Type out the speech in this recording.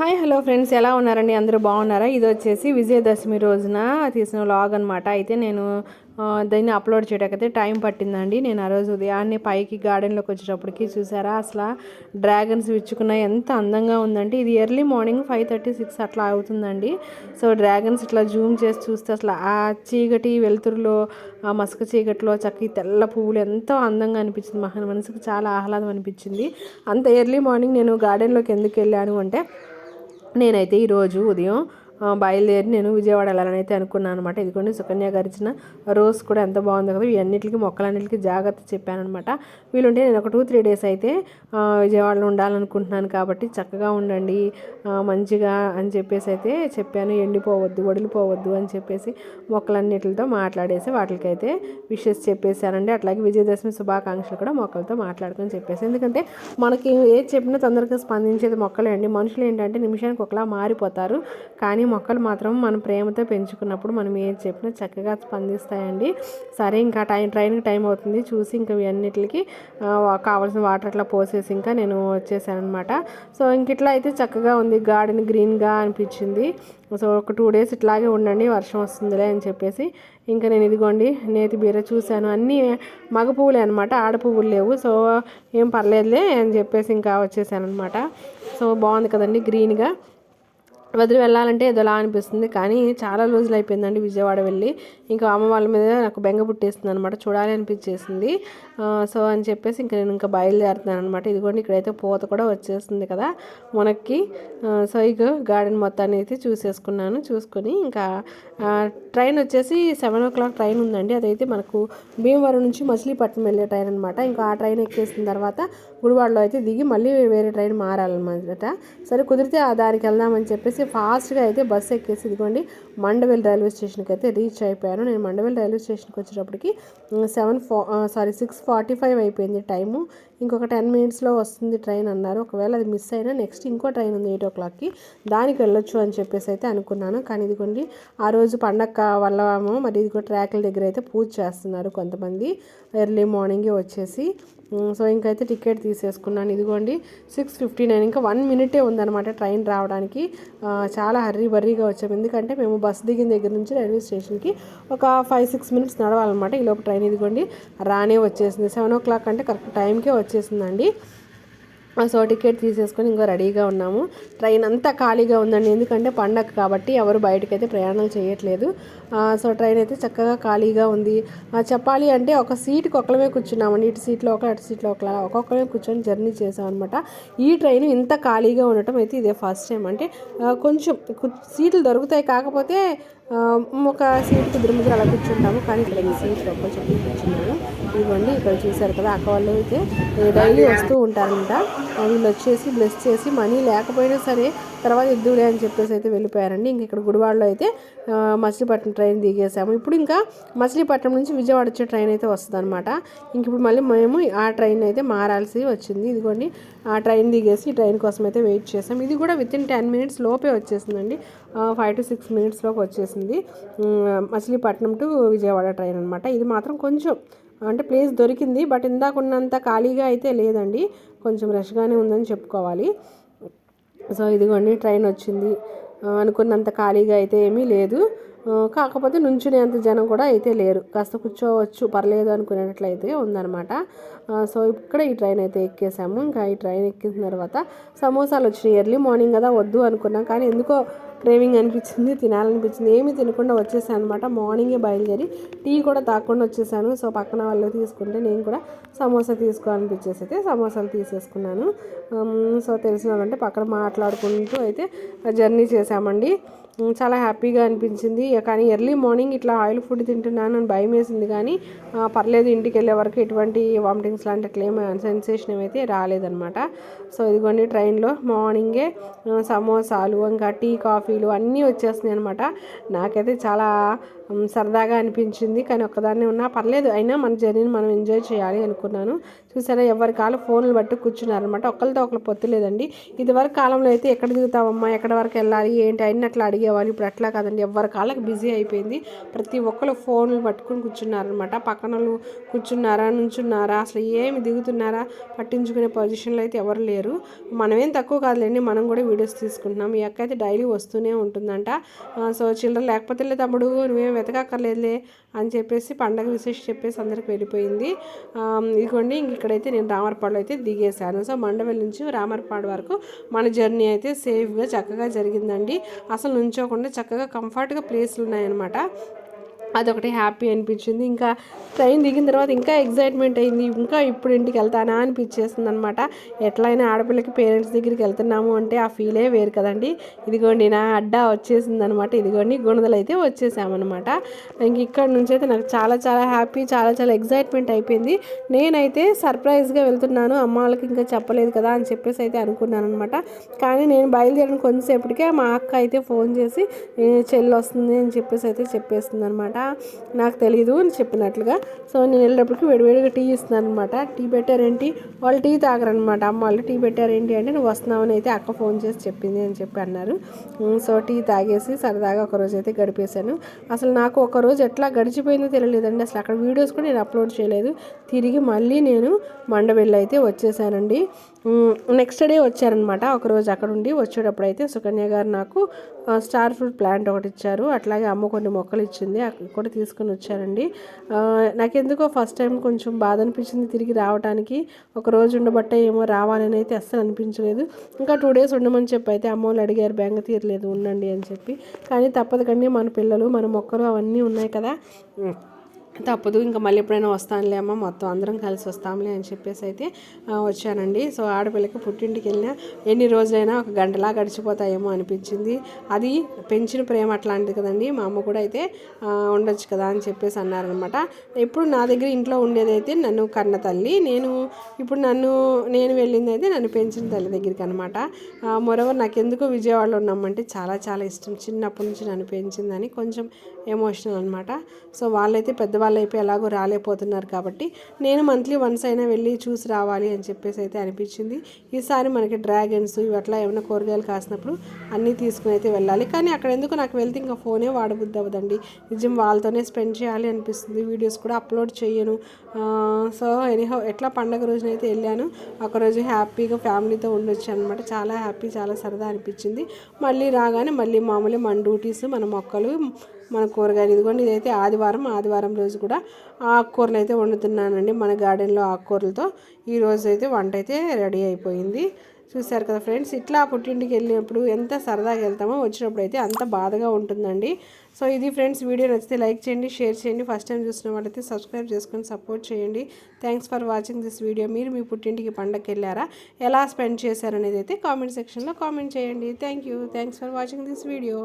Hi hello friends. ఎలా ఉన్నారండి? అందరూ బాగున్నారా? ఇది వచ్చేసి విజయదశమి రోజున తీసిన లాగ్ అనమాట అయితే నేను దాన్ని అప్లోడ్ చేయడానికైతే టైం పట్టిందండి. నేను ఆ రోజు ఉదయాన్నే పైకి గార్డెన్లోకి వచ్చేటప్పటికి చూసారా? అసలు డ్రాగన్స్ విచ్చుకున్న ఎంత అందంగా ఉందంటే ఇది early morning five thirty six అట్లా అవుతుందండి. సో డ్రాగన్స్ ఇట్లా జూమ్ చేసి చూస్తే అసలు ఆ చీకటి వెలుతురులో ఆ మసక చీకటిలో చక్కటి తెల్ల పువ్వులు ఎంతో అందంగా అనిపించింది. మహా మనసుకు చాలా ఆహ్లాదం అనిపించింది. అంత ఎర్లీ మార్నింగ్ నేను గార్డెన్లోకి ఎందుకు వెళ్ళాను అంటే నేనైతే ఈరోజు ఉదయం బయలుదేరి నేను విజయవాడ వెళ్ళాలని అయితే అనుకున్నాను అనమాట ఇదిగోండి సుకన్య గారు రోజ్ కూడా ఎంత బాగుంది కదా. ఇవన్నిటికి మొక్కలన్నిటికి జాగ్రత్త చెప్పాను అనమాట వీలుంటే నేను ఒక టూ త్రీ డేస్ అయితే విజయవాడలో ఉండాలనుకుంటున్నాను కాబట్టి చక్కగా ఉండండి మంచిగా అని చెప్పేసి అయితే చెప్పాను. ఎండిపోవద్దు వడిలిపోవద్దు అని చెప్పేసి మొక్కలన్నిటితో మాట్లాడేసి వాటికైతే విషెస్ చెప్పేశానండి. అట్లాగే విజయదశమి శుభాకాంక్షలు కూడా మొక్కలతో మాట్లాడుకొని చెప్పేసి. ఎందుకంటే మనకి ఏది చెప్పినా తొందరగా స్పందించేది మొక్కలే అండి. మనుషులు ఏంటంటే నిమిషానికి ఒకలా మారిపోతారు. కానీ మొక్కలు మాత్రం మనం ప్రేమతో పెంచుకున్నప్పుడు మనం ఏం చెప్పినా చక్కగా స్పందిస్తాయండి. సరే ఇంకా టైం ట్రైన్కి టైం అవుతుంది. చూసి ఇంకా ఇవన్నిటికి కావాల్సిన వాటర్ అట్లా పోసేసి ఇంకా నేను వచ్చేసాను అనమాట సో ఇంక ఇట్లా అయితే చక్కగా ఉంది. గార్డెన్ గ్రీన్గా అనిపించింది. సో ఒక టూ డేస్ ఇట్లాగే ఉండండి వర్షం వస్తుందిలే అని చెప్పేసి. ఇంకా నేను ఇదిగోండి నేతి బీర చూశాను. అన్నీ మగ పువ్వులే అనమాట ఆడ పువ్వులు లేవు. సో ఏం పర్లేదులే అని చెప్పేసి ఇంకా వచ్చేసాను అనమాట సో బాగుంది కదండి గ్రీన్గా. వదిలి వెళ్ళాలంటే ఏదోలా అనిపిస్తుంది. కానీ చాలా రోజులు అయిపోయిందండి విజయవాడ వెళ్ళి. ఇంకా అమ్మ వాళ్ళ మీద నాకు బెంగ పుట్టేస్తుంది అనమాట చూడాలి అనిపించేసింది. సో అని చెప్పేసి ఇంకా నేను ఇంకా బయలుదేరుతున్నాను అనమాట ఇదిగోండి ఇక్కడైతే పూత కూడా వచ్చేస్తుంది కదా మనకి సో ఇక గార్డెన్ మొత్తాన్ని అయితే చూసేసుకున్నాను చూసుకొని ఇంకా ట్రైన్ వచ్చేసి సెవెన్ ఓ క్లాక్ ట్రైన్ ఉందండి. అదైతే మనకు భీమవరం నుంచి మచిలీపట్నం వెళ్ళే ట్రైన్ అనమాట ఇంకా ఆ ట్రైన్ ఎక్కేసిన తర్వాత గుడివాడలో అయితే దిగి మళ్ళీ వేరే ట్రైన్ మారాలన్నమాట. సరే కుదిరితే ఆ దారికి వెళ్దామని చెప్పేసి ఫాస్ట్గా అయితే బస్సు ఎక్కేసి ఇదిగోండి మండవేల్ రైల్వే స్టేషన్కి అయితే రీచ్ అయిపోయాను. నేను మండవేల్ రైల్వే స్టేషన్కి వచ్చేటప్పటికి సెవెన్ ఫా సారీ సిక్స్ ఫార్టీ ఫైవ్ అయిపోయింది టైము. ఇంకొక టెన్ మినిట్స్లో వస్తుంది ట్రైన్ అన్నారు. ఒకవేళ అది మిస్ అయినా నెక్స్ట్ ఇంకో ట్రైన్ ఉంది ఎయిట్ ఓ క్లాక్కి దానికి వెళ్ళొచ్చు అని చెప్పేసి అయితే అనుకున్నాను. కానీ ఇదిగోండి ఆ రోజు పండగ వల్ల మరి మరి ఇదిగో ట్రాక్ల దగ్గర అయితే పూజ చేస్తున్నారు కొంతమంది. ఎర్లీ మార్నింగే వచ్చేసి సో ఇంకైతే టికెట్ తీసేసుకున్నాను. ఇదిగోండి సిక్స్ ఫిఫ్టీ నైన్. ఇంకా వన్ మినిటే ఉందన్నమాట ట్రైన్ రావడానికి. చాలా హర్రీ బర్రీగా వచ్చాము. ఎందుకంటే మేము బస్ దిగిన దగ్గర నుంచి రైల్వే స్టేషన్కి ఒక ఫైవ్ సిక్స్ మినిట్స్ నడవాలన్నమాట ఈలోపు ట్రైన్. ఇదిగోండి రానే వచ్చేసింది. సెవెన్ ఓ క్లాక్ అంటే కరెక్ట్ టైంకే వచ్చేసిందండి. సో టికెట్ తీసేసుకొని ఇంకో రెడీగా ఉన్నాము. ట్రైన్ అంతా ఖాళీగా ఉందండి. ఎందుకంటే పండగ కాబట్టి ఎవరు బయటకైతే ప్రయాణాలు చేయట్లేదు. సో ట్రైన్ అయితే చక్కగా ఖాళీగా ఉంది. చెప్పాలి అంటే ఒక సీట్కి ఒకళ్ళమే కూర్చున్నామండి. ఇటు సీట్లో ఒకరు అటు సీట్లో ఒకలా ఒక్కొక్కరే కూర్చొని జర్నీ చేసాం అనమాట ఈ ట్రైన్ ఇంత ఖాళీగా ఉండటం అయితే ఇదే ఫస్ట్ టైం. అంటే కొంచెం సీట్లు దొరుకుతాయి కాకపోతే ఒక సీట్కి ఇద్దరు ముగ్గురు అలా కూర్చుంటాము. కానీ ఇక్కడ ఈ సీట్లో కొంచెం కూర్చున్నాము. ఇవ్వండి. ఇక్కడ చూసారు కదా అక్క వాళ్ళు అయితే. డైలీ వస్తూ ఉంటారంట. వీళ్ళు వచ్చేసి బ్లెస్ చేసి మనీ లేకపోయినా సరే తర్వాత ఇద్దులే అని చెప్పేసి అయితే వెళ్ళిపోయారండి. ఇంక ఇక్కడ గుడివాడలో అయితే మచిలీపట్నం ట్రైన్ దిగేసాము ఇప్పుడు ఇంకా మచిలీపట్నం నుంచి విజయవాడ వచ్చే ట్రైన్ అయితే వస్తుంది అనమాట ఇంక ఇప్పుడు మళ్ళీ మేము ఆ ట్రైన్ అయితే మారాల్సి వచ్చింది. ఇదిగోండి ఆ ట్రైన్ దిగేసి ట్రైన్ కోసం అయితే వెయిట్ చేసాం ఇది కూడా విత్ ఇన్ టెన్ మినిట్స్ లోపే వచ్చేసిందండి. ఫైవ్ టు సిక్స్ మినిట్స్లోకి వచ్చేసింది. మచిలీపట్నం టు విజయవాడ ట్రైన్ అనమాట ఇది మాత్రం కొంచెం అంటే ప్లేస్ దొరికింది బట్ ఇందాక ఉన్నంత ఖాళీగా అయితే లేదండి. కొంచెం రష్గానే ఉందని చెప్పుకోవాలి. సో ఇదిగోండి ట్రైన్ వచ్చింది. అనుకున్నంత ఖాళీగా అయితే ఏమీ లేదు. కాకపోతే నుంచునేంత జనం కూడా అయితే లేరు. కాస్త కూర్చోవచ్చు పర్లేదు అనుకునేటట్లయితే ఉందన్నమాట. సో ఇక్కడ ఈ ట్రైన్ అయితే ఎక్కేసాము. ఇంకా ఈ ట్రైన్ ఎక్కిన తర్వాత సమోసాలు వచ్చినాయి. ఎర్లీ మార్నింగ్ కదా వద్దు అనుకున్నాం. కానీ ఎందుకో క్రేవింగ్ అనిపించింది తినాలనిపించింది. ఏమీ తినకుండా వచ్చేసాను అనమాట మార్నింగే బయలుదేరి టీ కూడా తాకుండా వచ్చేసాను. సో పక్కన వాళ్ళు తీసుకుంటే నేను కూడా సమోసా తీసుకోవాలనిపించేసి అయితే సమోసాలు తీసేసుకున్నాను. సో తెలిసిన వాళ్ళంటే పక్కన మాట్లాడుకుంటూ అయితే జర్నీ చేసామండి. చాలా హ్యాపీగా అనిపించింది. కానీ ఎర్లీ మార్నింగ్ ఇట్లా ఆయిల్ ఫుడ్ తింటున్నాను అని భయం వేసింది కానీ పర్లేదు ఇంటికి వెళ్ళే వరకు ఎటువంటి వామిటింగ్స్ లాంటి అట్లా సెన్సేషన్ ఏమైతే రాలేదనమాట సో ఇదిగోండి ట్రైన్లో మార్నింగే సమోసాలు ఇంకా టీ కాఫీలు అన్నీ వచ్చేస్తున్నాయి అనమాట నాకైతే చాలా సరదాగా అనిపించింది. కానీ ఒక్కదాన్నే ఉన్నా పర్లేదు అయినా మన జర్నీని మనం ఎంజాయ్ చేయాలి అనుకున్నాను. చూసారా? ఎవరి కాళ్ళు ఫోన్లు బట్టి కూర్చున్నారనమాట ఒకరితో ఒకరు పొత్తు లేదండి. ఇదివరకు కాలంలో అయితే ఎక్కడ దిగుతామమ్మా ఎక్కడ వరకు వెళ్ళాలి? ఏంటి? అన్ని అట్లా అడిగేవాళ్ళు. ఇప్పుడు అట్లా కాదండి. ఎవరి కాళ్ళకి బిజీ అయిపోయింది. ప్రతి ఒక్కరు ఫోన్లు పట్టుకుని కూర్చున్నారనమాట పక్కన వాళ్ళు కూర్చున్నారా? నుంచున్నారా? అసలు ఏమి దిగుతున్నారా? పట్టించుకునే పొజిషన్లో అయితే ఎవరు లేరు. మనమేం తక్కువ కాదులేండి. మనం కూడా వీడియోస్ తీసుకుంటున్నాం. ఈ అక్క అయితే డైలీ వస్తూనే ఉంటుందంట. సో చిల్లర లేకపోతే లే తమ్ముడు నువ్వేం వెతకక్కర్లేదులే అని చెప్పేసి పండగ విశేష చెప్పేసి అందరికి వెళ్ళిపోయింది. ఇదిగోండి ఇంక ఇక్కడైతే నేను రామర్పాడులో అయితే దిగేశాను. సో మండవెల్ నుంచి రామర్పాడు వరకు మన జర్నీ అయితే సేఫ్గా చక్కగా జరిగిందండి. అసలు నుంచోకుండా చక్కగా కంఫర్ట్గా ప్లేస్లు ఉన్నాయన్నమాట. అదొకటి హ్యాపీ అనిపించింది. ఇంకా ట్రైన్ దిగిన తర్వాత ఇంకా ఎగ్జైట్మెంట్ అయింది. ఇంకా ఇప్పుడు ఇంటికి వెళ్తానా అనిపించేస్తుంది అనమాట ఎట్లయినా ఆడపిల్లకి పేరెంట్స్ దగ్గరికి వెళ్తున్నాము అంటే ఆ ఫీలే వేరు కదండి. ఇదిగోండి నా అడ్డా వచ్చేసింది అనమాట ఇదిగోండి గుణదలు అయితే వచ్చేసామన్నమాట ఇంక ఇక్కడ నుంచి అయితే నాకు చాలా చాలా హ్యాపీ చాలా చాలా ఎగ్జైట్మెంట్ అయిపోయింది. నేనైతే సర్ప్రైజ్గా వెళ్తున్నాను. అమ్మ వాళ్ళకి ఇంకా చెప్పలేదు కదా అని చెప్పేసి అయితే అనుకున్నాను అనమాట కానీ నేను బయలుదేరిన కొంతసేపటికే మా అక్క అయితే ఫోన్ చేసి చెల్లి వస్తుంది అని చెప్పేసి అయితే చెప్పేస్తుంది అనమాట నాకు తెలియదు అని చెప్పినట్లుగా. సో నేను వెళ్ళేటప్పటికి వేడివేడిగా టీ ఇస్తున్నాను అనమాట. టీ పెట్టారేంటి? వాళ్ళు టీ తాగరనమాట. అమ్మ వాళ్ళు టీ పెట్టారేంటి అంటే నువ్వు వస్తున్నావని అయితే అక్క ఫోన్ చేసి చెప్పింది అని చెప్పి అన్నారు. సో టీ తాగేసి సరదాగా ఒకరోజు అయితే గడిపేశాను. అసలు నాకు ఒక రోజు ఎట్లా గడిచిపోయిందో తెలియలేదండి. అసలు అక్కడ వీడియోస్ కూడా నేను అప్లోడ్ చేయలేదు. తిరిగి మళ్ళీ నేను మండవెళ్ళి అయితే వచ్చేసానండి. నెక్స్ట్ డే వచ్చారనమాట. ఒక రోజు అక్కడ ఉండి వచ్చేటప్పుడు అయితే సుకన్య గారు నాకు స్టార్ ఫ్రూట్ ప్లాంట్ ఒకటి ఇచ్చారు. అట్లాగే అమ్మ కొన్ని మొక్కలు ఇచ్చింది. కూడా తీసుకొని వచ్చారండి. నాకెందుకో ఫస్ట్ టైం కొంచెం బాధ అనిపించింది తిరిగి రావడానికి ఒక రోజు ఉండబట్టే ఏమో రావాలని అయితే అస్సలు అనిపించలేదు. ఇంకా టూ డేస్ ఉండమని చెప్పి అయితే అమ్మ వాళ్ళు అడిగారు బ్యాంక్ తీరలేదు ఉండండి అని చెప్పి. కానీ తప్పదు కానీ మన పిల్లలు మన మొక్కలు అవన్నీ ఉన్నాయి కదా. తప్పదు ఇంకా మళ్ళీ ఎప్పుడైనా వస్తానులే అమ్మ మొత్తం అందరం కలిసి వస్తాంలే అని చెప్పేసి అయితే వచ్చానండి. సో ఆడపిల్లకి పుట్టింటికి వెళ్ళినా ఎన్ని రోజులైనా ఒక గంటలా గడిచిపోతాయేమో అనిపించింది. అది పెంచిన ప్రేమ అట్లాంటిది కదండి. మా అమ్మ కూడా అయితే ఉండొచ్చు కదా అని చెప్పేసి అన్నారనమాట ఇప్పుడు నా దగ్గర ఇంట్లో ఉండేదైతే నన్ను కన్న తల్లి నేను ఇప్పుడు నన్ను నేను వెళ్ళింది అయితే నన్ను పెంచిన తల్లి దగ్గరికి అనమాట మొరవర్ నాకు విజయవాడలో ఉన్నామంటే చాలా చాలా ఇష్టం. చిన్నప్పటి నుంచి నన్ను పెంచిందని కొంచెం ఎమోషనల్ అనమాట సో వాళ్ళైతే పెద్దవాళ్ళు అయిపోయి ఎలాగో రాలేకపోతున్నారు కాబట్టి నేను మంత్లీ వన్స్ అయినా వెళ్ళి చూసి రావాలి అని చెప్పేసి అయితే అనిపించింది. ఈసారి మనకి డ్రాగన్స్ ఇవి అట్లా ఏమైనా కూరగాయలు కాసినప్పుడు అన్నీ తీసుకుని అయితే వెళ్ళాలి. కానీ అక్కడ ఎందుకు నాకు వెళ్తే ఇంకా ఫోనే వాడబుద్ది అవ్వదండి. నిజం వాళ్ళతోనే స్పెండ్ చేయాలి అనిపిస్తుంది. వీడియోస్ కూడా అప్లోడ్ చేయను. సో ఎనీహౌ ఎట్లా పండగ రోజునైతే వెళ్ళాను ఒకరోజు హ్యాపీగా ఫ్యామిలీతో ఉండొచ్చు అనమాట చాలా హ్యాపీ చాలా సరదా అనిపించింది. మళ్ళీ రాగానే మళ్ళీ మామూలు మన డ్యూటీస్ మన మొక్కలు మన కూరగాయలు. ఇదిగోండి ఇదైతే ఆదివారం ఆదివారం రోజు కూడా ఆకుకూరలు అయితే వండుతున్నానండి మన గార్డెన్లో ఆకుకూరలతో. ఈరోజు అయితే వంట అయితే రెడీ అయిపోయింది. చూశారు కదా ఫ్రెండ్స్ ఇట్లా పుట్టింటికి వెళ్ళినప్పుడు ఎంత సరదాగా వెళ్తామో వచ్చినప్పుడు అయితే అంత బాధగా ఉంటుందండి. సో ఇది ఫ్రెండ్స్ వీడియో నచ్చితే లైక్ చేయండి షేర్ చేయండి. ఫస్ట్ టైం చూసిన వాళ్ళైతే సబ్స్క్రైబ్ చేసుకొని సపోర్ట్ చేయండి. Thanks for watching this video. మీరు మీ పుట్టింటికి పండగకి వెళ్ళారా? ఎలా స్పెండ్ చేశారనేది అయితే కామెంట్ సెక్షన్లో కామెంట్ చేయండి. Thank you. Thanks for watching this video.